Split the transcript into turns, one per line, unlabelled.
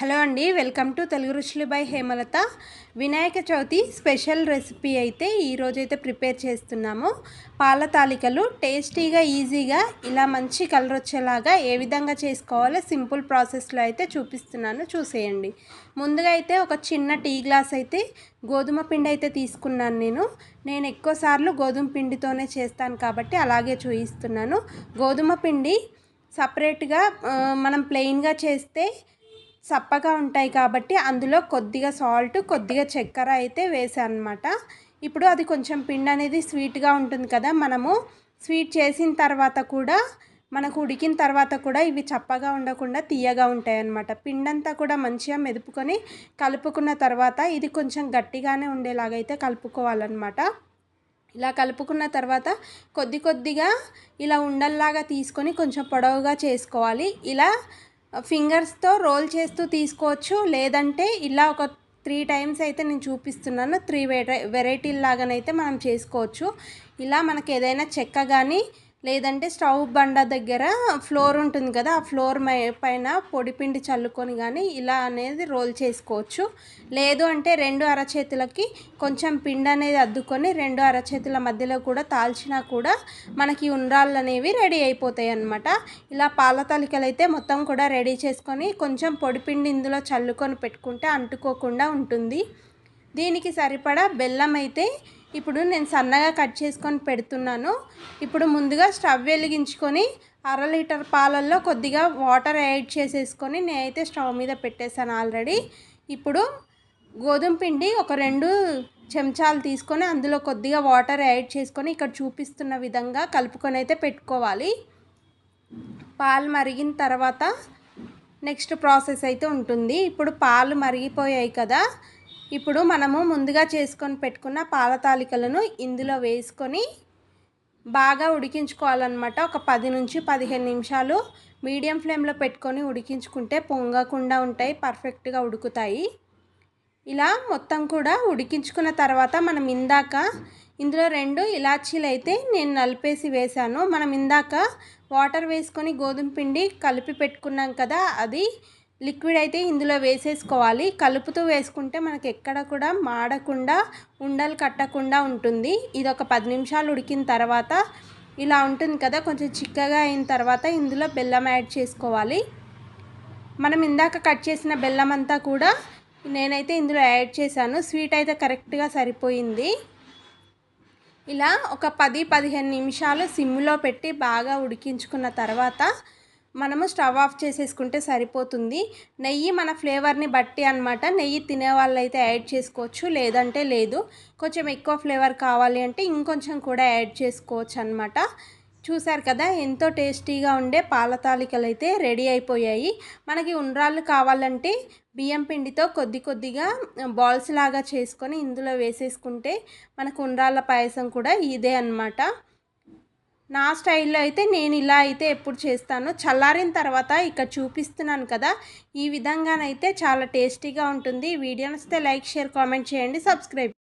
Hello అండి welcome to Telugu రుచులు by Hemalatha. Vinayaka Chavithi special recipe అయితే ఈరోజు అయితే ప్రిపేర్ చేస్తున్నాము. పాల తాలికలు టేస్టీగా ఈజీగా ఇలా మంచి కలర్ వచ్చేలాగా ఏ విధంగా చేసుకోవాలో సింపుల్ ప్రాసెస్లో అయితే చూపిస్తున్నాను చూసేయండి. ముందుగా అయితే ఒక చిన్న టీ గ్లాస్ అయితే గోధుమ పిండి అయితే తీసుకున్నాను నేను. నేను ఎక్కువసార్లు గోధుమ పిండితోనే చేస్తాను కాబట్టి అలాగే చూపిస్తున్నాను గోధుమ పిండి సపరేట్గా మనం ప్లెయిన్గా చేస్తే చప్పగా ఉంటాయి కాబట్టి అందులో కొద్దిగా సాల్ట్ కొద్దిగా చక్కెర అయితే వేసాను అనమాట ఇప్పుడు అది కొంచెం పిండి అనేది స్వీట్గా ఉంటుంది కదా మనము స్వీట్ చేసిన తర్వాత కూడా మనకు ఉడికిన తర్వాత కూడా ఇవి చప్పగా ఉండకుండా తీయగా ఉంటాయి అన్నమాట పిండంతా కూడా మంచిగా మెదుపుకొని కలుపుకున్న తర్వాత ఇది కొంచెం గట్టిగానే ఉండేలాగైతే కలుపుకోవాలన్నమాట. ఇలా కలుపుకున్న తర్వాత కొద్ది కొద్దిగా ఇలా ఉండల్లాగా తీసుకొని కొంచెం పొడవుగా చేసుకోవాలి. ఇలా ఫింగర్స్తో రోల్ చేస్తూ తీసుకోవచ్చు. లేదంటే ఇలా ఒక త్రీ టైమ్స్ అయితే నేను చూపిస్తున్నాను. త్రీ వెరై వెరైటీల లాగానైతే మనం చేసుకోవచ్చు. ఇలా మనకి ఏదైనా చెక్క కానీ లేదంటే స్టవ్ బండ దగ్గర ఫ్లోర్ ఉంటుంది కదా ఆ ఫ్లోర్ పైన పొడిపిండి చల్లుకొని కానీ ఇలా అనేది రోల్ చేసుకోవచ్చు. లేదు అంటే రెండు అరచేతులకి కొంచెం పిండి అనేది అద్దుకొని రెండు అరచేతుల మధ్యలో కూడా తాల్చినా కూడా మనకి ఉండ్రాళ్ళు అనేవి రెడీ అయిపోతాయి అన్నమాట. ఇలా పాల తలికలు అయితే మొత్తం కూడా రెడీ చేసుకొని కొంచెం పొడిపిండి ఇందులో చల్లుకొని పెట్టుకుంటే అంటుకోకుండా ఉంటుంది. దీనికి సరిపడా బెల్లం అయితే ఇప్పుడు నేను సన్నగా కట్ చేసుకొని పెడుతున్నాను. ఇప్పుడు ముందుగా స్టవ్ వెలిగించుకొని అర లీటర్ పాలల్లో కొద్దిగా వాటర్ యాడ్ చేసేసుకొని నేనైతే స్టవ్ మీద పెట్టేశాను ఆల్రెడీ. ఇప్పుడు గోధుమ పిండి ఒక రెండు చెంచాలు తీసుకొని అందులో కొద్దిగా వాటర్ యాడ్ చేసుకొని ఇక్కడ చూపిస్తున్న విధంగా కలుపుకొని అయితే పెట్టుకోవాలి. పాలు మరిగిన తర్వాత నెక్స్ట్ ప్రాసెస్ అయితే ఉంటుంది. ఇప్పుడు పాలు మరిగిపోయాయి కదా ఇప్పుడు మనము ముందుగా చేసుకొని పెట్టుకున్న పాల తాలికలను ఇందులో వేసుకొని బాగా ఉడికించుకోవాలన్నమాట. ఒక పది నుంచి పదిహేను నిమిషాలు మీడియం ఫ్లేమ్లో పెట్టుకొని ఉడికించుకుంటే పొంగకుండా ఉంటాయి పర్ఫెక్ట్గా ఉడుకుతాయి. ఇలా మొత్తం కూడా ఉడికించుకున్న తర్వాత మనం ఇందాక ఇందులో రెండు ఇలాచీలు అయితే నేను నలిపేసి వేశాను. మనం ఇందాక వాటర్ వేసుకొని గోధుమ పిండి కలిపి పెట్టుకున్నాం కదా అది లిక్విడ్ అయితే ఇందులో వేసేసుకోవాలి. కలుపుతూ వేసుకుంటే మనకి ఎక్కడ కూడా మాడకుండా ఉండలు కట్టకుండా ఉంటుంది. ఇది ఒక పది నిమిషాలు ఉడికిన తర్వాత ఇలా ఉంటుంది కదా కొంచెం చిక్కగా అయిన తర్వాత ఇందులో బెల్లం యాడ్ చేసుకోవాలి. మనం ఇందాక కట్ చేసిన బెల్లం అంతా కూడా నేనైతే ఇందులో యాడ్ చేశాను. స్వీట్ అయితే కరెక్ట్గా సరిపోయింది. ఇలా ఒక పది పదిహేను నిమిషాలు సిమ్లో పెట్టి బాగా ఉడికించుకున్న తర్వాత మనము స్టవ్ ఆఫ్ చేసేసుకుంటే సరిపోతుంది. నెయ్యి మన ఫ్లేవర్ని బట్టి అనమాట నెయ్యి తినే వాళ్ళైతే యాడ్ చేసుకోవచ్చు లేదంటే లేదు. కొంచెం ఎక్కువ ఫ్లేవర్ కావాలి అంటే ఇంకొంచెం కూడా యాడ్ చేసుకోవచ్చు అనమాట చూసారు కదా ఎంతో టేస్టీగా ఉండే పాల తాలికలు అయితే రెడీ అయిపోయాయి. మనకి ఉండ్రాళ్ళు కావాలంటే బియ్యం పిండితో కొద్ది కొద్దిగా బాల్స్ లాగా చేసుకొని ఇందులో వేసేసుకుంటే మనకు ఉండ్రాళ్ళ పాయసం కూడా ఇదే అన్నమాట. నా స్టైల్లో అయితే నేను ఇలా అయితే ఎప్పుడు చేస్తాను. చల్లారిన తర్వాత ఇక్కడ చూపిస్తున్నాను కదా ఈ విధంగానైతే చాలా టేస్టీగా ఉంటుంది. వీడియో నచ్చితే లైక్ షేర్ కామెంట్ చేయండి. సబ్స్క్రైబ్